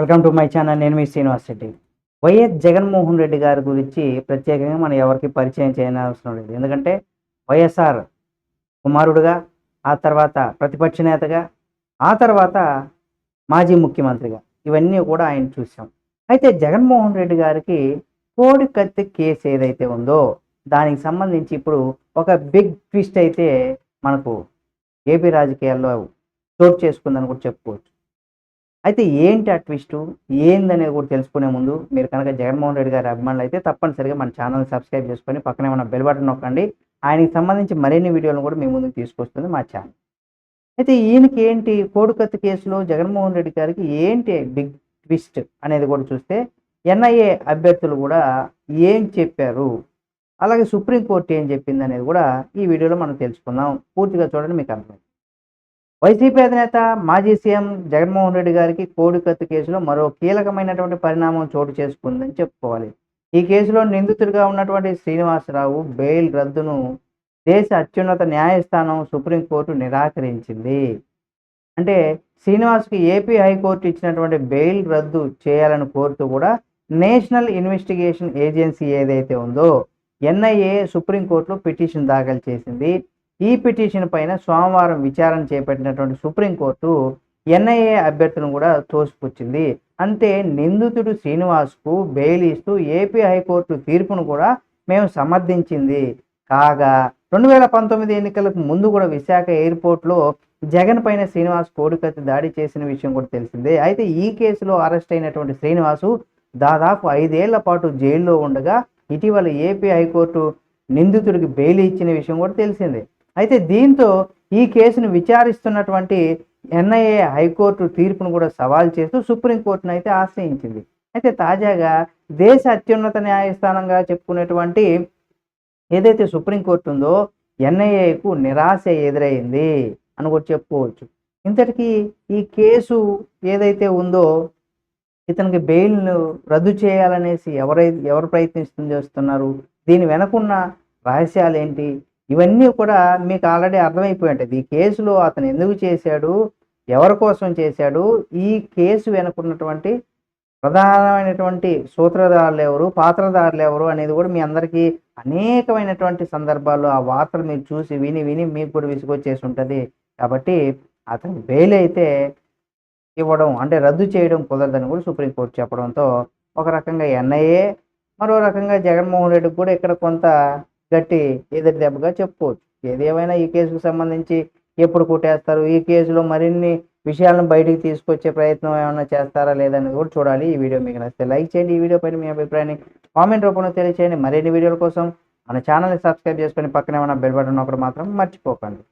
Welcome to my channel నేను మీ Srinivas Reddy. YS Jaganmohan Reddy గారి గురించి ప్రత్యేకంగా మనం ఎవరికి పరిచయం చేయనవసరం లేదు. ఎందుకంటే వైఎస్ఆర్ కుమారుడుగా ఆ తర్వాత ప్రతిపక్ష నేతగా ఆ తర్వాత మాజీ ముఖ్యమంత్రిగా ఇవన్నీ కూడా ఆయన చూసాం అయితే జగన్మోహన్ రెడ్డి గారికి కోడి కత్తి కేసు ఏదైతే ఉందో దానికి సంబంధించి ఇప్పుడు ఒక బిగ్ ట్విస్ట్ అయితే మనకు ఏపీ రాజకీయాల్లో చోటు చేసుకుందని కూడా చెప్పుకోవచ్చు. అయితే ఏంటి ఆ ట్విస్ట్? ఏందనేది కూడా తెలుసుకునే ముందు మీరు కనుక జగన్మోహన్ రెడ్డి గారి అభిమానులు అయితే తప్పనిసరిగా మన ఛానల్ సబ్స్క్రైబ్ చేసుకొని పక్కనే ఏమైనా బెల్ బటన్ నొక్కండి. ఆయనకి సంబంధించి మరిన్ని వీడియోలను కూడా మీ ముందుకు తీసుకొస్తుంది మా ఛానల్. అయితే ఈయనకి ఏంటి? కోడికత్తి కేసులో జగన్మోహన్ రెడ్డి గారికి ఏంటి బిగ్ ట్విస్ట్ అనేది కూడా చూస్తే ఎన్ఐఏ అభ్యర్థులు కూడా ఏం చెప్పారు? అలాగే సుప్రీంకోర్టు ఏం చెప్పింది అనేది కూడా ఈ వీడియోలో మనం తెలుసుకుందాం. పూర్తిగా చూడండి మీకు అర్థమైంది. వైసీపీ అధినేత మాజీ సీఎం జగన్మోహన్ రెడ్డి గారికి కోడికత్తి కేసులో మరో కీలకమైనటువంటి పరిణామం చోటు చేసుకుందని చెప్పుకోవాలి. ఈ కేసులో నిందితుడిగా ఉన్నటువంటి శ్రీనివాసరావు బెయిల్ రద్దును దేశ అత్యున్నత న్యాయస్థానం సుప్రీంకోర్టు నిరాకరించింది. అంటే శ్రీనివాస్కి ఏపీ హైకోర్టు ఇచ్చినటువంటి బెయిల్ రద్దు చేయాలని కోరుతూ కూడా నేషనల్ ఇన్వెస్టిగేషన్ ఏజెన్సీ ఏదైతే ఉందో ఎన్ఐఏ సుప్రీంకోర్టులో పిటిషన్ దాఖలు చేసింది. ఈ పిటిషన్ పైన సోమవారం విచారణ చేపట్టినటువంటి సుప్రీంకోర్టు ఎన్ఐఏ అభ్యర్థులను కూడా తోసిపుచ్చింది. అంటే నిందితుడు శ్రీనివాస్కు బెయిల్ ఇస్తూ ఏపీ హైకోర్టు తీర్పును కూడా మేము సమర్థించింది. కాగా రెండు వేల పంతొమ్మిది ఎన్నికలకు ముందు కూడా విశాఖ ఎయిర్పోర్ట్లో జగన్ పైన శ్రీనివాస్ కోడికత్తి దాడి చేసిన విషయం కూడా తెలిసిందే. అయితే ఈ కేసులో అరెస్ట్ అయినటువంటి శ్రీనివాసు దాదాపు ఐదేళ్ళ పాటు జైల్లో ఉండగా ఇటీవల ఏపీ హైకోర్టు నిందితుడికి బెయిల్ ఇచ్చిన విషయం కూడా తెలిసిందే. అయితే దీంతో ఈ కేసును విచారిస్తున్నటువంటి ఎన్ఐఏ హైకోర్టు తీర్పును కూడా సవాల్ చేస్తూ సుప్రీంకోర్టును అయితే ఆశ్రయించింది. అయితే తాజాగా దేశ అత్యున్నత న్యాయస్థానంగా చెప్పుకునేటువంటి ఏదైతే సుప్రీంకోర్టు ఉందో ఎన్ఐఏకు నిరాశ ఎదురైంది అని కూడా చెప్పుకోవచ్చు. ఇంతటికీ ఈ కేసు ఏదైతే ఉందో ఇతనికి బెయిల్ను రద్దు చేయాలనేసి ఎవరైతే ఎవరు ప్రయత్నిస్తుంది చేస్తున్నారు. దీని వెనకున్న రహస్యాలు ఏంటి? ఇవన్నీ కూడా మీకు ఆల్రెడీ అర్థమైపోయి ఉంటుంది ఈ కేసులో అతను ఎందుకు చేశాడు? ఎవరి కోసం చేశాడు? ఈ కేసు వెనుకున్నటువంటి ప్రధానమైనటువంటి సూత్రధారులు ఎవరు? పాత్రధారులు ఎవరు? అనేది కూడా మీ అందరికీ అనేకమైనటువంటి సందర్భాల్లో ఆ వార్తలు మీరు చూసి విని విని మీకు కూడా విసుగొచ్చేసి ఉంటుంది. కాబట్టి అతని బెయిల్ అయితే ఇవ్వడం అంటే రద్దు చేయడం కుదరదని కూడా సుప్రీంకోర్టు చెప్పడంతో ఒక రకంగా ఎన్ఐఏ మరో రకంగా జగన్మోహన్ రెడ్డికి కూడా ఇక్కడ కొంత గట్టి ఎదురు దెబ్బగా చెప్పుకోవచ్చు. ఏది ఏమైనా ఈ కేసుకు సంబంధించి ఎప్పుడు కొట్టేస్తారు? ఈ కేసులో మరిన్ని విషయాలను బయటికి తీసుకొచ్చే ప్రయత్నం ఏమైనా చేస్తారా లేదనేది కూడా చూడాలి. ఈ వీడియో మీకు నచ్చితే లైక్ చేయండి. ఈ వీడియో పైన మీ అభిప్రాయాన్ని కామెంట్ రూపంలో తెలియచేయండి. మరిన్ని వీడియోల కోసం మన ఛానల్ని సబ్స్క్రైబ్ చేసుకొని పక్కనే ఉన్న బెల్ బటన్ ఒకటి మాత్రం మర్చిపోకండి.